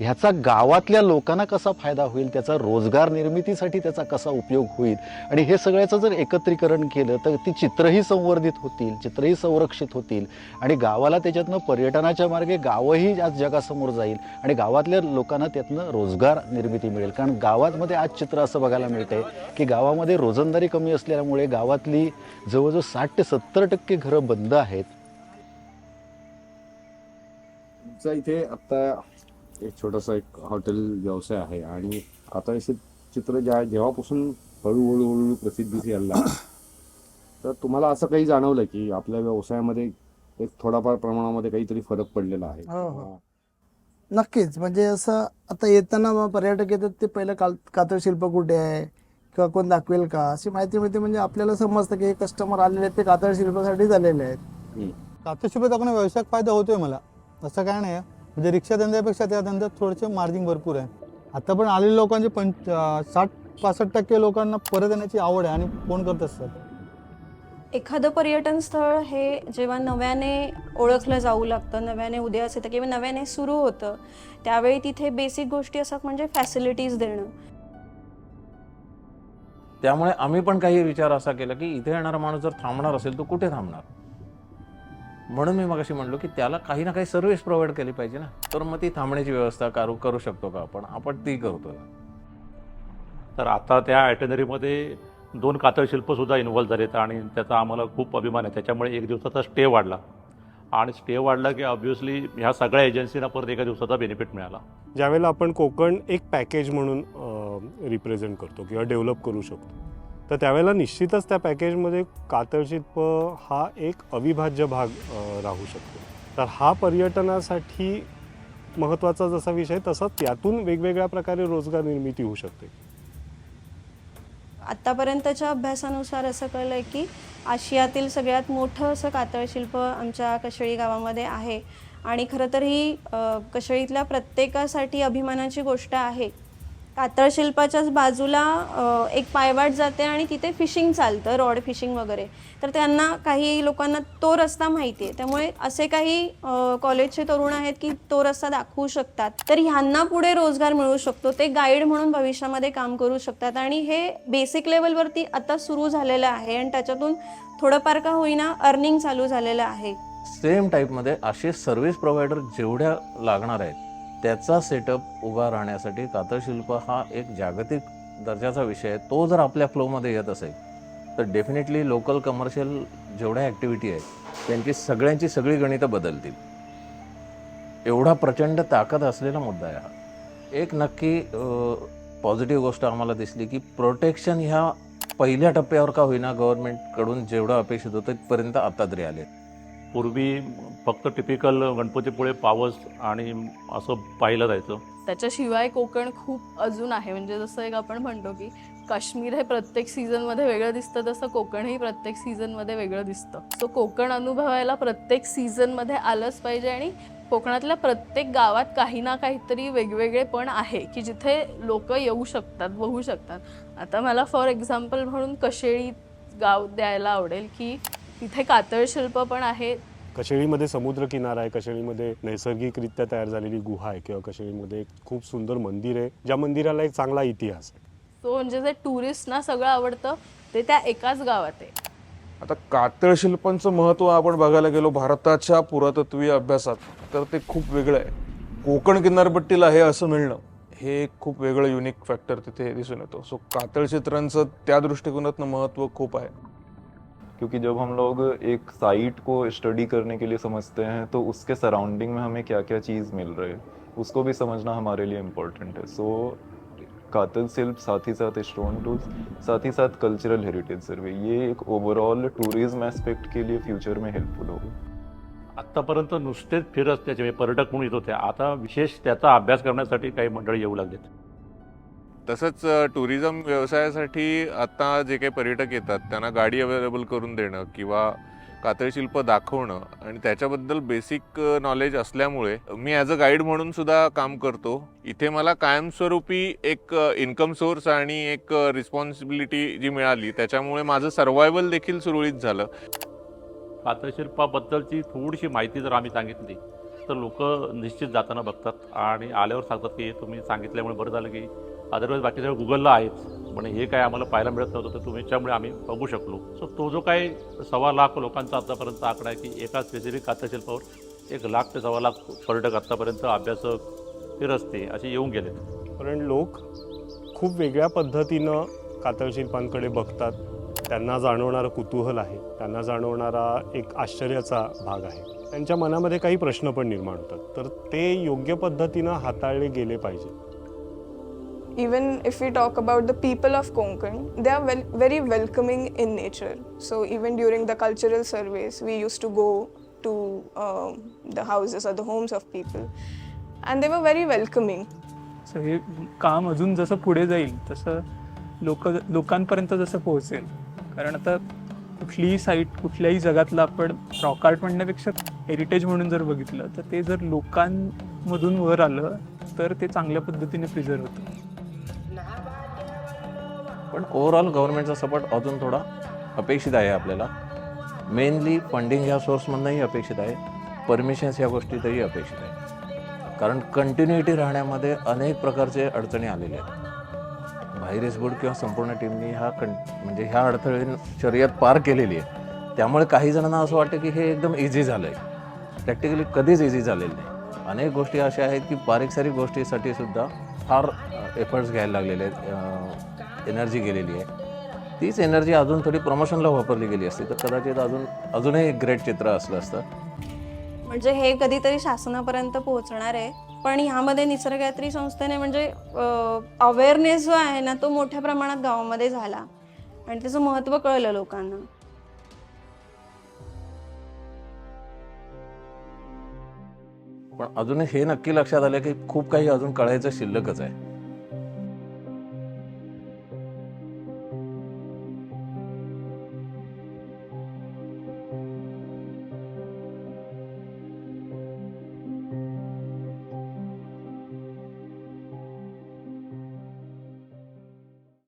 ह्याचा गावातल्या लोकांना कसा फायदा होईल त्याचा रोजगार निर्मितीसाठी त्याचा कसा उपयोग होईल? आणि हे सगळ्याचं जर एकत्रीकरण केलं तर ती चित्रही संवर्धित होतील चित्रही संरक्षित होतील. आणि गावाला त्याच्यातनं पर्यटनाच्या मार्गे गावही आज जगासमोर जाईल आणि गावातल्या लोकांना त्यातनं रोजगार निर्मिती मिळेल. कारण गावामध्ये आज चित्र असं बघायला मिळते की गावामध्ये रोजंदारी कमी असल्यामुळे गावातली जवळजवळ साठ ते सत्तर टक्के घरं बंद आहेत. इथे आता एक छोटासा एक हॉटेल व्यवसाय आहे आणि आता असे चित्र ज्या जेव्हापासून हळूहळू हळूहळू प्रसिद्धीस यायला लागलं, तर तुम्हाला असं काही जाणवलं की आपल्या व्यवसायामध्ये एक थोडाफार प्रमाणामध्ये काहीतरी फरक पडलेला आहे? हो, हो. नक्कीच. म्हणजे असं आता येताना मग पर्यटक येतात ते पहिलं काल कातळ शिल्प कुठे आहे? किंवा कोण दाखवेल का? अशी माहिती मिळते. म्हणजे आपल्याला समजतं की हे कस्टमर आलेले आहेत ते कातळ शिल्पासाठी झालेले आहेत. हम्म. कातरशिल्प दाखवणे व्यवसायात फायदा होतोय मला. असं काय नाही. म्हणजे रिक्षा धंद्यापेक्षा त्या धंद्यात थोडेसे मार्जिन भरपूर आहे. आता पण आलेल्या लोकांचे पंच साठ पासष्ट टक्के लोकांना परत येण्याची आवड आहे आणि फोन करत असतात. एखादं पर्यटन स्थळ हे जेव्हा नव्याने ओळखलं जाऊ लागतं नव्याने उदयास येतं किंवा नव्याने सुरू होतं त्यावेळी तिथे बेसिक गोष्टी असतात म्हणजे फॅसिलिटीज देणं. त्यामुळे आम्ही पण काही विचार असा केला की इथे येणारा माणूस जर थांबणार असेल तो कुठे थांबणार? म्हणून मी मगाशी म्हणलो की त्याला काही ना काही सर्व्हिस प्रोव्हाइड केली पाहिजे ना. तर मग ती थांबण्याची व्यवस्था करू करू शकतो का आपण? आपण ती करतोय. तर आता त्या आयटनरीमध्ये दोन कातळशिल्पसुद्धा इन्व्हॉल्व झालेत आणि त्याचा आम्हाला खूप अभिमान आहे. त्याच्यामुळे एक दिवसाचा स्टे वाढला. आणि स्टे वाढला की ऑब्व्हियसली ह्या सगळ्या एजन्सीना परत एका दिवसाचा बेनिफिट मिळाला. ज्यावेळेला आपण कोकण एक पॅकेज म्हणून रिप्रेझेंट करतो किंवा डेव्हलप करू शकतो. तर त्यावेळेला निश्चितच त्या पॅकेजमध्ये कातळशिल्प हा एक अविभाज्य भाग राहू शकतो. तर हा पर्यटनासाठी महत्त्वाचा जसा विषय तसा त्यातून वेगवेगळ्या प्रकारे रोजगार निर्मिती होऊ शकते. आत्तापर्यंतच्या अभ्यासानुसार असं कळलं आहे की आशियातील सगळ्यात मोठं असं कातळशिल्प आमच्या कशळी गावामध्ये आहे. आणि खरं तर ही कशेळीतल्या कशळीतल्या प्रत्येकासाठी अभिमानाची गोष्ट आहे. कातळ शिल्पाच्याच बाजूला एक पायवाट जाते आणि तिथे फिशिंग चालतं रॉड फिशिंग वगैरे. तर त्यांना काही लोकांना तो रस्ता माहिती आहे. त्यामुळे असे काही कॉलेजचे तरुण आहेत की तो रस्ता दाखवू शकतात. तर ह्यांना पुढे रोजगार मिळू शकतो. ते गाईड म्हणून भविष्यामध्ये काम करू शकतात. आणि हे बेसिक लेवलवरती आता सुरू झालेलं आहे आणि त्याच्यातून थोडंफार का होईना अर्निंग चालू झालेलं आहे. सेम टाईपमध्ये असे सर्व्हिस प्रोव्हायडर जेवढ्या लागणार आहेत त्याचा सेटअप उभा राहण्यासाठी कातळशिल्प हा एक जागतिक दर्जाचा विषय आहे. तो जर आपल्या फ्लोमध्ये येत असेल तर डेफिनेटली लोकल कमर्शियल जेवढ्या ॲक्टिव्हिटी आहेत त्यांची सगळ्यांची सगळी गणितं बदलतील. एवढा प्रचंड ताकद असलेला मुद्दा आहे हा. एक नक्की पॉझिटिव्ह गोष्ट आम्हाला दिसली की प्रोटेक्शन ह्या पहिल्या टप्प्यावर का होईना गव्हर्नमेंटकडून जेवढं अपेक्षित होतं तिथपर्यंत आता तरी आले पूर्वी फक्त टिपिकल गणपतीपुळे पावस आणि असं पाहिलं जायचं. त्याच्याशिवाय कोकण खूप अजून आहे. म्हणजे जसं एक आपण म्हणतो की काश्मीर हे प्रत्येक सीझनमध्ये वेगळं दिसतं तसं कोकणही प्रत्येक सीझनमध्ये वेगळं दिसतं. सो कोकण अनुभवायला प्रत्येक सीझनमध्ये आलंच पाहिजे आणि कोकणातल्या प्रत्येक गावात काही ना काहीतरी वेगवेगळे पण आहे की जिथे लोक येऊ शकतात बघू शकतात. आता मला फॉर एक्झाम्पल म्हणून कशेळी गाव द्यायला आवडेल की तिथे कातळ शिल्प पण आहे. कशेळीमध्ये समुद्रकिनारा आहे कशेळीमध्ये नैसर्गिकरित्या तयार झालेली गुहा आहे किंवा कशेळीमध्ये एक खूप सुंदर मंदिर आहे ज्या मंदिराला एक चांगला इतिहास आहे. सो म्हणजे जे टुरिस्टना सगळं आवडतं ते त्या एकाच गावात आहे. आता कातळ शिल्पांचं महत्त्व आपण बघायला गेलो भारताच्या पुरातत्वीय अभ्यासात तर ते खूप वेगळं आहे. कोकण किनारपट्टीला हे असं मिळणं हे एक खूप वेगळं युनिक फॅक्टर तिथे दिसून येतो. सो कातळ चित्रांचं त्या दृष्टिकोनातनं महत्त्व खूप आहे. क्योंकि जब हम लोग एक साइट को स्टडी करने के लिए समझते हैं तो उसके सराउंडिंग में हमें क्या क्या चीज़ मिल रही है, उसको भी समझना हमारे लिए इम्पोर्टेंट है। सो कातल शिल्प, साथ ही साथ स्टोन टूल्स साथ ही साथ कल्चरल हेरिटेज सर्वे ये एक ओवरऑल टूरिज़्म एस्पेक्ट के लिए फ्यूचर में हेल्पफुल होगा। आत्तापर्यंत नुसतेच फिरत त्याचे पर्यटक म्हणून येत होते. आता विशेष त्याचा अभ्यास करण्यासाठी काही मंडळी येऊ लागलेत. तसंच टुरिझम व्यवसायासाठी आता जे काही पर्यटक येतात त्यांना गाडी अवेलेबल करून देणं किंवा कातळशिल्प दाखवणं आणि त्याच्याबद्दल बेसिक नॉलेज असल्यामुळे मी ॲज अ गाईड म्हणून सुद्धा काम करतो. इथे मला कायमस्वरूपी एक इन्कम सोर्स आणि एक रिस्पॉन्सिबिलिटी जी मिळाली त्याच्यामुळे माझं सर्वायवल देखील सुरळीत झालं. कातळशिल्पाबद्दलची थोडीशी माहिती जर आम्ही सांगितली तर लोक निश्चित जाताना बघतात आणि आल्यावर सांगतात की तुम्ही सांगितल्यामुळे बरं झालं की अदरवाईज बाकी सगळं गुगलला आहेच पण हे काय आम्हाला पाहायला मिळत नव्हतं तर तुमच्यामुळे आम्ही बघू शकलो. सो तो जो काही सव्वा लाख लोकांचा आतापर्यंत आकडा आहे की एका स्पेसिफिक कातशिल्पावर एक लाख ते सव्वा लाख पर्यटक आत्तापर्यंत अभ्यासक फिरस्ते असे येऊन गेलेत. कारण लोक खूप वेगळ्या पद्धतीनं कातळशिल्पांकडे बघतात. त्यांना जाणवणारं कुतूहल आहे. त्यांना जाणवणारा एक आश्चर्याचा भाग आहे. त्यांच्या मनामध्ये काही प्रश्न पण निर्माण होतात. तर ते योग्य पद्धतीनं हाताळले गेले पाहिजे. Even if we talk about the people of Konkan, they are wel- very welcoming in nature. So even during the cultural surveys, we used to go to um, the houses or the homes of people, and they were very welcoming. So हे काम अजून जसं पुढे जाईल तसं लोक लोकांपर्यंत जसं पोहोचेल कारण आता कुठलीही साईट कुठल्याही जगातलं आपण रॉक आर्ट म्हणण्यापेक्षा हेरिटेज म्हणून जर बघितलं तर ते जर लोकांमधून वर आलं तर ते चांगल्या पद्धतीने प्रिझर्व होतं पण ओव्हरऑल गव्हर्नमेंटचा सपोर्ट अजून थोडा अपेक्षित आहे आपल्याला. मेनली फंडिंग ह्या सोर्समधनंही अपेक्षित आहे. परमिशन्स ह्या गोष्टीतही अपेक्षित आहे. कारण कंटिन्युटी राहण्यामध्ये अनेक प्रकारचे अडचणी आलेल्या आहेत. व्हायरस बोर्ड किंवा संपूर्ण टीमनी ह्या कं म्हणजे ह्या अडथळे शर्यत पार केलेली आहे. त्यामुळे काही जणांना असं वाटतं की हे एकदम इझी झालं आहे प्रॅक्टिकली कधीच इझी झालेलं नाही. अनेक गोष्टी अशा आहेत की बारीक सारीक गोष्टीसाठी सुद्धा फार एफर्ट्स घ्यायला लागलेले आहेत. एनर्जी गेलेली आहे. तीच एनर्जी अजून थोडी प्रमोशनला वापरली गेली असती. तर कदाचित अजून अजूनही ग्रेट चित्र असलं असतं. म्हणजे हे कधीतरी शासनापर्यंत पोहोचणार आहे. पण ह्यामध्ये निसर्गयात्री संस्थेने म्हणजे अवेअरनेस जो आहे ना तो मोठ्या प्रमाणात गावामध्ये झाला. आणि त्याचं महत्त्व कळलं लोकांना. पण अजूनही हे नक्की लक्षात आलं की खूप काही अजून कळायचं शिल्लकच आहे.